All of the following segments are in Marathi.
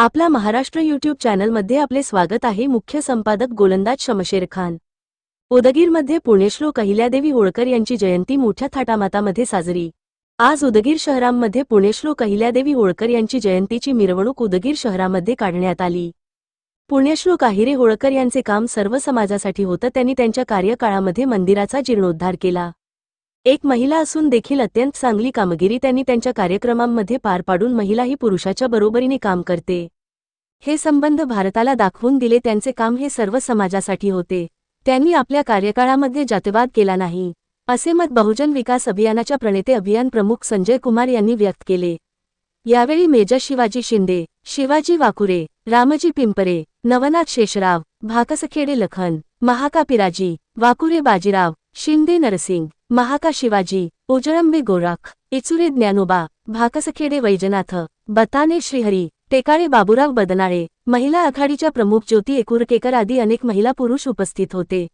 आपला महाराष्ट्र युट्यूब चॅनलमध्ये आपले स्वागत आहे. मुख्य संपादक गोलंदाज शमशेर खान. उदगीरमध्ये पुणेश्लोक अहिल्यादेवी होळकर यांची जयंती मोठ्या थाटामातामध्ये साजरी. आज उदगीर शहरामध्ये पुणेश्लोक अहिल्यादेवी होळकर यांची जयंतीची मिरवणूक उदगीर शहरामध्ये काढण्यात आली. पुण्यश्लोक आहिरे होळकर यांचे काम सर्व समाजासाठी होतं. त्यांनी त्यांच्या कार्यकाळामध्ये मंदिराचा जीर्णोद्धार केला. एक महिला असून देखील अत्यंत चांगली कामगिरी त्यांनी त्यांच्या कार्यक्रमांमध्ये पार पाडून महिला ही पुरुषाच्या बरोबरीने काम करते. हे संबंध भारताला दाखवून दिले त्यांचे काम हे सर्व समाजासाठी होते. त्यांनी आपल्या कार्यकाळामध्ये जातवाद केला नाही. असे मत बहुजन विकास अभियानाच्या प्रणेते अभियान प्रमुख संजय कुमार यांनी व्यक्त केले. यावेळी मेजर शिवाजी शिंदे शिवाजी वाकुरे रामजी पिंपरे नवनाथ शेषराव भाकसखेडे लखन महाका पिराजी वाकुरे बाजीराव शिंदे नरसिंग महाका शिवाजी उजळंबे गोरख इचुरे ज्ञानोबा भाकसखेडे वैजनाथ बताने श्रीहरी टेकाळे बाबुराव बदनाळे महिला आघाडीच्या प्रमुख ज्योती एकुरकेकर आदी अनेक महिला पुरुष उपस्थित होते.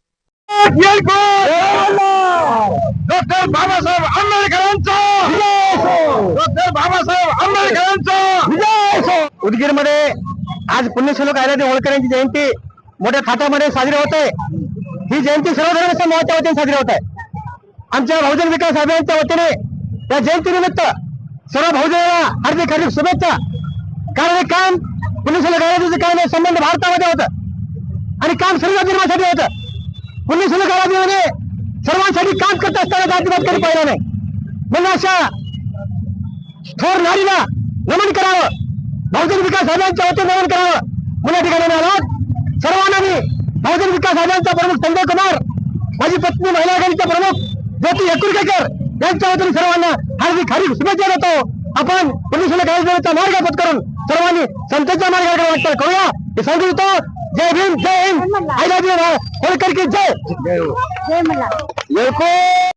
डॉक्टर बाबासाहेब आंबेडकरांचा! डॉक्टर बाबासाहेब आंबेडकरांचा! उदगीरमध्ये आज पुण्यश्लोक आयराजी होळकर यांची जयंती मोठ्या थाटामध्ये साजरी होत आहे. ही जयंती सर्वधर्म समूहाच्या वतीने साजरी होत आहे. आमच्या बहुजन विकास अभियानच्या वतीने या जयंतीनिमित्त सर्व बहुजनांना हार्दिक हार्दिक शुभेच्छा. कारण नाही काम पुलिसला आयराजीचं काय नाही संबंध भारतामध्ये होत. आणि काम सर्व होत. होतं पुण्यश्लोक आयराजीमध्ये सर्वांसाठी काम करत असताना जातीवाद कधी पाहिलं नाही. म्हणून अशा थोर नारीला नमन करावं. बहुजन विकास अभियानच्या वतीने नमन करावं. मुला ठिकाणी आहोत सर्वांना मी बहुजन विकास अभियानचा प्रमुख संजय कुमार माझी पत्नी महिला आघाडीचा प्रमुख ज्योती एकुरकेकर यांच्या वतीने सर्वांना हार्दिक हार्दिक शुभेच्छा देतो. आपण पुलिसला कायद्याचा मार्ग पत्करून सर्वांनी संतांच्या मार्गाकडे वाटचाल करूया? हे सांगू देतो जय भीम जय हिंद लव्ह यू होळकर की जय. जय